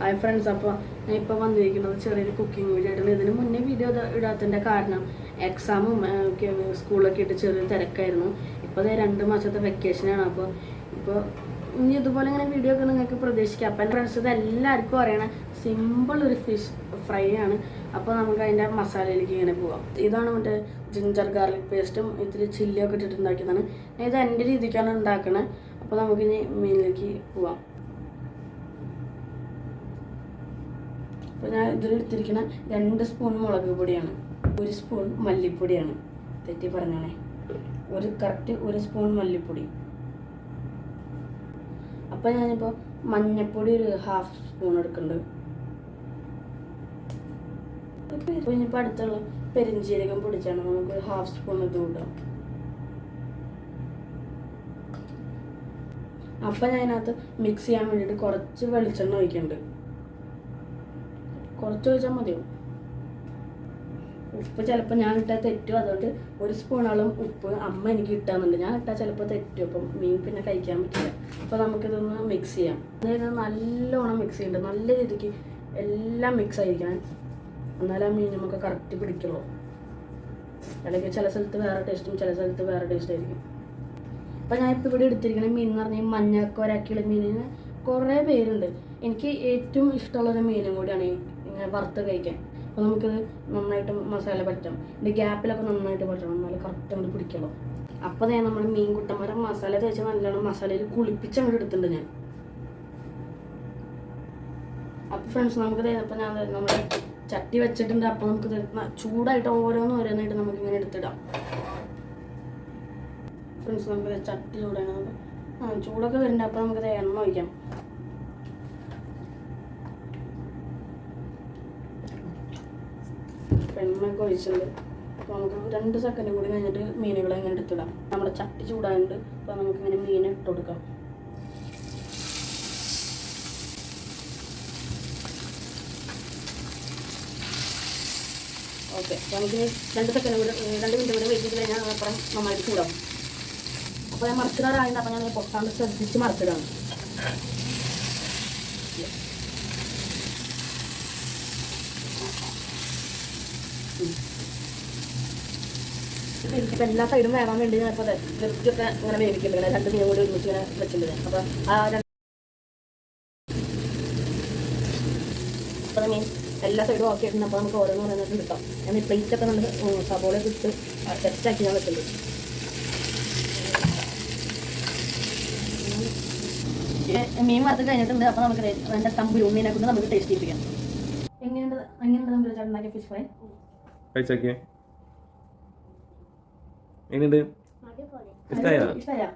Hi friends അപ്പോൾ ഞാൻ ഇപ്പോൾ വന്നിരിക്കുന്നത് ചെറിയൊരു കുക്കിംഗ് വീഡിയോ ആയിട്ടാണ് ഇതിന് മുന്നേ വീഡിയോ ഇടാത്തതിന്റെ കാരണം എക്സാമും സ്കൂളൊക്കെ ഇട്ട് ചെറിയ തിരക്കായിരുന്നു. ഇപ്പോൾ അതേ രണ്ട് മാസത്തെ വെക്കേഷനാണ് അപ്പോൾ ഇപ്പോൾ ഇനി ഇതുപോലെ ഇങ്ങനെ വീഡിയോ ഒക്കെ നിങ്ങൾക്ക് പ്രതീക്ഷിക്കാം. അപ്പം ഫ്രണ്ട്സ് ഇത് എല്ലാവർക്കും അറിയണ സിമ്പിൾ ഒരു ഫിഷ് ഫ്രൈ ആണ്. അപ്പോൾ നമുക്ക് അതിന്റെ മസാലയിലേക്ക് ഇങ്ങനെ പോവാം. ഇതാണ് മറ്റേ ജിഞ്ചർ ഗാർലിക് പേസ്റ്റും ഇത്തിരി ചില്ലിയൊക്കെ ഇട്ടിട്ട് ഉണ്ടാക്കിയതാണ് ഞാൻ ഇത് എന്റെ രീതിക്കാണ് ഉണ്ടാക്കണത് അപ്പോൾ നമുക്കിനി മീനിലേക്ക് പോവാം. അപ്പോൾ ഞാൻ ഇതിൽ എടുത്തിരിക്കുന്ന രണ്ട് സ്പൂൺ മുളക് പൊടിയാണ് ഒരു സ്പൂൺ മല്ലിപ്പൊടിയാണ്. തെറ്റി പറഞ്ഞാണേ. ഒരു കറക്റ്റ് ഒരു സ്പൂൺ മല്ലിപ്പൊടി. അപ്പോൾ ഞാനിപ്പോൾ മഞ്ഞൾപ്പൊടി ഒരു ഹാഫ് സ്പൂൺ എടുക്കുന്നുണ്ട് അപ്പോൾ ഇനിയിപ്പോൾ അടുത്തുള്ള പെരിഞ്ചീരകം പൊടിച്ചാണ് നമുക്ക് ഒരു ഹാഫ് സ്പൂൺ ഇത് കൂട്ടാം. അപ്പം ഞാനതിനകത്ത് മിക്സ് ചെയ്യാൻ വേണ്ടിയിട്ട് കുറച്ച് വെളിച്ചെണ്ണ ഒഴിക്കുന്നുണ്ട് കുറച്ച് ഒഴിച്ചാൽ മതിയോ? ഉപ്പ് ചിലപ്പോൾ ഞാൻ ഇട്ടാൽ തെറ്റും. അതുകൊണ്ട് ഒരു സ്പൂണോളം ഉപ്പ് അമ്മ എനിക്ക് ഇട്ടാന്നുണ്ട് ഞാൻ ഇട്ടാൽ ചിലപ്പോൾ തെറ്റും. അപ്പം മീൻ പിന്നെ കഴിക്കാൻ പറ്റില്ല. അപ്പോൾ നമുക്കിതൊന്ന് മിക്സ് ചെയ്യാം. അതായത് നല്ലോണം മിക്സ് ചെയ്യണ്ട. നല്ല രീതിക്ക് എല്ലാം മിക്സ് ആയിരിക്കണം. എന്നാലേ ആ മീൻ നമുക്ക് കറക്റ്റ് പിടിക്കുള്ളൂ. അല്ലെങ്കിൽ ചില സ്ഥലത്ത് വേറെ ടേസ്റ്റും ചില സ്ഥലത്ത് വേറെ ടേസ്റ്റ് ആയിരിക്കും. അപ്പം ഞാൻ ഇപ്പോൾ ഇവിടെ എടുത്തിരിക്കുന്ന മീൻ എന്ന് പറഞ്ഞാൽ മഞ്ഞക്കോരാക്കിയുള്ള മീനിന് കുറേ പേരുണ്ട്. എനിക്ക് ഏറ്റവും ഇഷ്ടമുള്ളൊരു മീനും കൂടിയാണ് ഇങ്ങനെ വറുത്ത് കഴിക്കാൻ. അപ്പോൾ നമുക്കിത് നന്നായിട്ട് മസാല പറ്റാം ഇതിന്റെ ഗ്യാപ്പിലൊക്കെ നന്നായിട്ട് പറ്റണം എന്നാലും കറക്റ്റ് അങ്ങോട്ട് പിടിക്കുള്ളൂ. അപ്പോൾ ഞാൻ നമ്മുടെ മീൻ കുട്ടന്മാരെ മസാല തേച്ച് നല്ലോണം മസാലയിൽ കുളിപ്പിച്ച് അങ്ങോട്ട് എടുത്തിട്ടുണ്ട് ഞാൻ. അപ്പോൾ ഫ്രണ്ട്സ് നമുക്ക് അപ്പോൾ ഞാൻ നമ്മൾ ചട്ടി വെച്ചിട്ടുണ്ട്. അപ്പോൾ നമുക്ക് ചൂടായിട്ട് ഓരോന്ന് ഓരോന്നായിട്ട് നമുക്ക് ഇങ്ങനെ എടുത്തിടാം. ഫ്രണ്ട്സ് നമുക്ക് ചട്ടി ചൂടാണ്. നമുക്ക് ആ ചൂടൊക്കെ വരുന്നുണ്ട്. അപ്പോൾ നമുക്കത് എണ്ണ ഒഴിക്കാം. എണ്ണയൊക്കെ ഒഴിച്ചിട്ടുണ്ട്. അപ്പോൾ നമുക്ക് രണ്ട് സെക്കൻഡ് കൂടി കഴിഞ്ഞിട്ട് മീനുകളെ ഇങ്ങനെ എടുത്തിടാം നമ്മുടെ ചട്ടി ചൂടായുണ്ട് അപ്പോൾ നമുക്കിങ്ങനെ മീൻ ഇട്ട് കൊടുക്കാം. ഓക്കെ. അപ്പോൾ നമുക്ക് രണ്ട് സെക്കൻഡ് കൂടി രണ്ട് മിനിറ്റ് കൂടി ചെയ്ത് കഴിഞ്ഞാൽ അപ്പുറം നന്നായിട്ട് ചൂടാവും. അപ്പോൾ ഞാൻ മറച്ചിടാറായിട്ട് അപ്പോൾ ഞാൻ പൊട്ടാണ്ട് ശ്രദ്ധിച്ച് മറച്ചിടാണ് എനിക്കിപ്പോ എല്ലാ സൈഡും വേവാൻ വേണ്ടി ഞാൻ ഇപ്പൊ നിർത്തിയൊക്കെ ഇങ്ങനെ വേവിക്കുന്നുണ്ട്. ഇങ്ങനെ രണ്ട് മീൻ കൂടി ഒരുമിച്ച് ഇങ്ങനെ വെച്ചിട്ടുണ്ട്. അപ്പോൾ ആ രണ്ട് മീൻ എല്ലാ സൈഡും ഓക്കെ ആയിട്ടുണ്ട്. അപ്പോൾ നമുക്ക് ഓരോന്ന് പറയുന്നത് എടുക്കാം. ഞാൻ പ്ലേറ്റ് ഒക്കെ നമ്മൾ സബോളയൊക്കെ ഇട്ട് സെറ്റാക്കി ഞാൻ വെച്ചിട്ടുണ്ട്. മീൻ വറുത്ത് കഴിഞ്ഞിട്ടുണ്ട്. അപ്പോൾ നമുക്ക് അതിന്റെ തമ്പുരു മീനെ കൊണ്ട് നമുക്ക് ടേസ്റ്റ് ചെയ്യിപ്പിക്കാം. എങ്ങനെയുണ്ട് എങ്ങനെയുണ്ട് നമുക്ക് ചേട്ടൻ ഉണ്ടാക്കിയ ഫിഷ് ഫ്രൈ കഴിച്ചോക്കെ എങ്ങനെയുണ്ട്? ഇഷ്ടമായോ ഇഷ്ടമായ